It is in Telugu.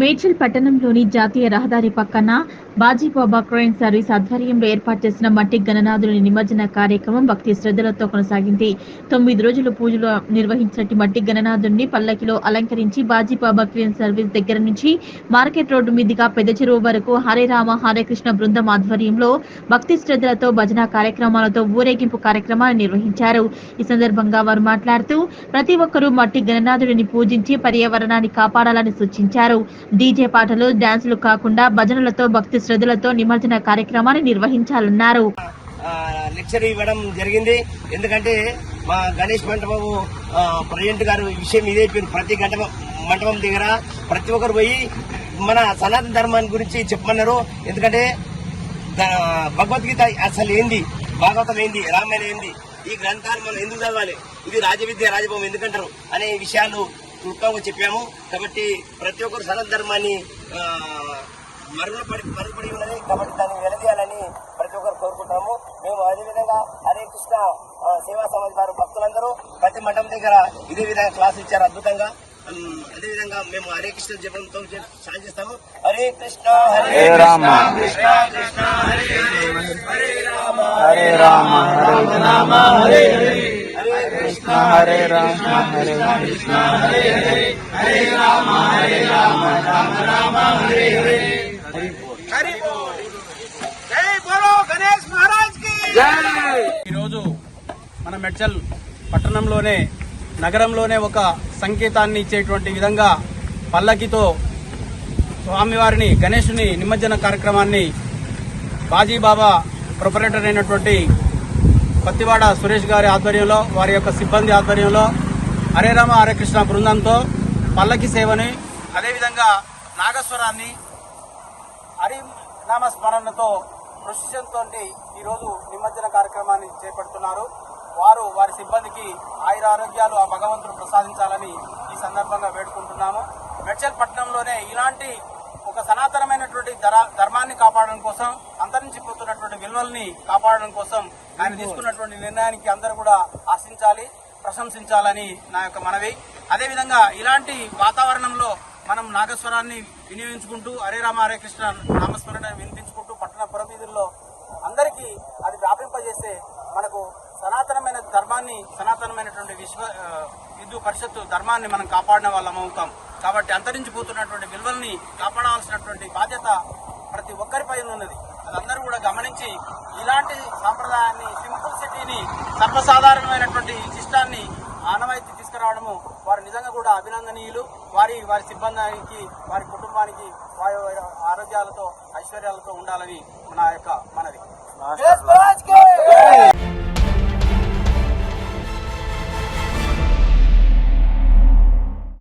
మేడ్చల్ పట్టణంలోని జాతీయ రహదారి పక్కన బాజీబాబా క్రైన్ సర్వీస్ ఆధ్వర్యంలో ఏర్పాటు చేసిన మట్టి గణనాథుని నిమజ్జన కార్యక్రమం భక్తి శ్రద్ధలతో కొనసాగింది. తొమ్మిది రోజులు పూజలు నిర్వహించినట్టు మట్టి గణనాథుని పల్లకిలో అలంకరించి బాజీబాబా క్రైన్ సర్వీస్ దగ్గర నుంచి మార్కెట్ రోడ్డు మీదుగా పెద్ద చెరువు వరకు హరే రామ హరే కృష్ణ బృందం ఆధ్వర్యంలో భక్తి శ్రద్ధలతో భజన కార్యక్రమాలతో ఊరేగింపు కార్యక్రమాలు నిర్వహించారు. ఈ సందర్భంగా వారు మాట్లాడుతూ ప్రతి ఒక్కరూ మట్టి గణనాథుడిని పూజించి పర్యావరణాన్ని కాపాడాలని సూచించారు. డీజే పాటలు డాన్సులు కాకుండా భజనలతో భక్తి శ్రద్ధలతో నిమజ్జన కార్యక్రమాన్ని నిర్వహించాలన్నారు. లెక్చర్ ఇవ్వడం జరిగింది. ఎందుకంటే మా గణేష్ మంటపము ప్రజెంట్ గారు విషయం ఇదే ప్రతి గంట మండపం దగ్గర ప్రతి ఒక్కరు పోయి మన సనాతన ధర్మాన్ని గురించి చెప్పమన్నారు. ఎందుకంటే భగవద్గీత అసలు ఏంది? భాగవతం ఏంది? రామాయణం ఏంది? ఈ గ్రంథాలు మనం ఎందుకు చదవాలి? ఇది రాజవిద్య రాజభవం ఎందుకంటారు? అనే విషయాలు క్లుప్తంగా చెప్పాము. కాబట్టి ప్రతి ఒక్కరు సనాతన ధర్మాన్ని ఆ, మరుగున పడి మరుగుపడి ఉన్నది. కాబట్టి దాన్ని వెలదీయాలని ప్రతి ఒక్కరు కోరుకుంటాము. మేము అదేవిధంగా హరే కృష్ణ సేవా సమాజ్ వారు భక్తులందరూ ప్రతి మండపం దగ్గర ఇదే విధంగా క్లాస్ ఇచ్చారు అద్భుతంగా. అదేవిధంగా మేము హరే కృష్ణ జపంతో చేస్తాము. హరే కృష్ణ హరే రామ. కృష్ణ కృష్ణ హరే హరే రామ. హరే రామ. హరే రామ హరే హరే హరే కృష్ణ హరే రామ హరే కృష్ణ హరే ఈరోజు మన మెడ్చల్ పట్టణంలోనే నగరంలోనే ఒక సంకేతాన్ని ఇచ్చేటువంటి విధంగా పల్లకితో స్వామివారిని గణేశుని నిమజ్జన కార్యక్రమాన్ని బాజీబాబా ప్రొపరేటర్ అయినటువంటి పత్తివాడ సురేష్ గారి ఆధ్వర్యంలో వారి యొక్క సిబ్బంది ఆధ్వర్యంలో హరే రామ హరే కృష్ణ బృందంతో పల్లకి సేవని అదేవిధంగా నాగస్వరాన్ని హరి నామస్మరణతో స్మరణతో ఈరోజు నిమజ్జన కార్యక్రమాన్ని చేపడుతున్నారు. వారు వారి సిబ్బందికి ఆయుర ఆరోగ్యాలు ఆ భగవంతుడు ప్రసాదించాలని ఈ సందర్భంగా వేడుకుంటున్నాము. మెడ్చల్ పట్టణంలోనే ఇలాంటి ఒక సనాతనమైనటువంటి ధర- ధర్మాన్ని కాపాడడం కోసం అంతరించిపోతున్న విలువల్ని కాపాడడం కోసం ఆయన తీసుకున్నటువంటి నిర్ణయానికి అందరూ కూడా ఆశించాలి ప్రశంసించాలని నా యొక్క మనవి. అదేవిధంగా ఇలాంటి వాతావరణంలో మనం నాగస్వరాన్ని వినియోగించుకుంటూ హరే రామ హరే కృష్ణ నామస్మరణ వినిపించుకుంటూ పట్టణ పురవీధుల్లో అందరికీ అది వ్యాపింపజేస్తే మనకు సనాతనమైన ధర్మాన్ని సనాతనమైనటువంటి విశ్వ హిందూ పరిషత్తు ధర్మాన్ని మనం కాపాడిన వాళ్ళం అవుతాం. కాబట్టి అంతరించిపోతున్నటువంటి విలువల్ని కాపాడాల్సినటువంటి బాధ్యత ప్రతి ఒక్కరిపై ఉన్నది. అదందరూ కూడా గమనించి ఇలాంటి సాంప్రదాయాన్ని సింపుల్ సిటీని సర్వసాధారణమైనటువంటి శిష్టాన్ని ఆనవాయితీ తీసుకురావడము వారు నిజంగా కూడా అభినందనీయులు. వారి వారి సిబ్బందికి వారి కుటుంబానికి వారి ఆరోగ్యాలతో ఐశ్వర్యాలతో ఉండాలని నా యొక్క మనవి. జై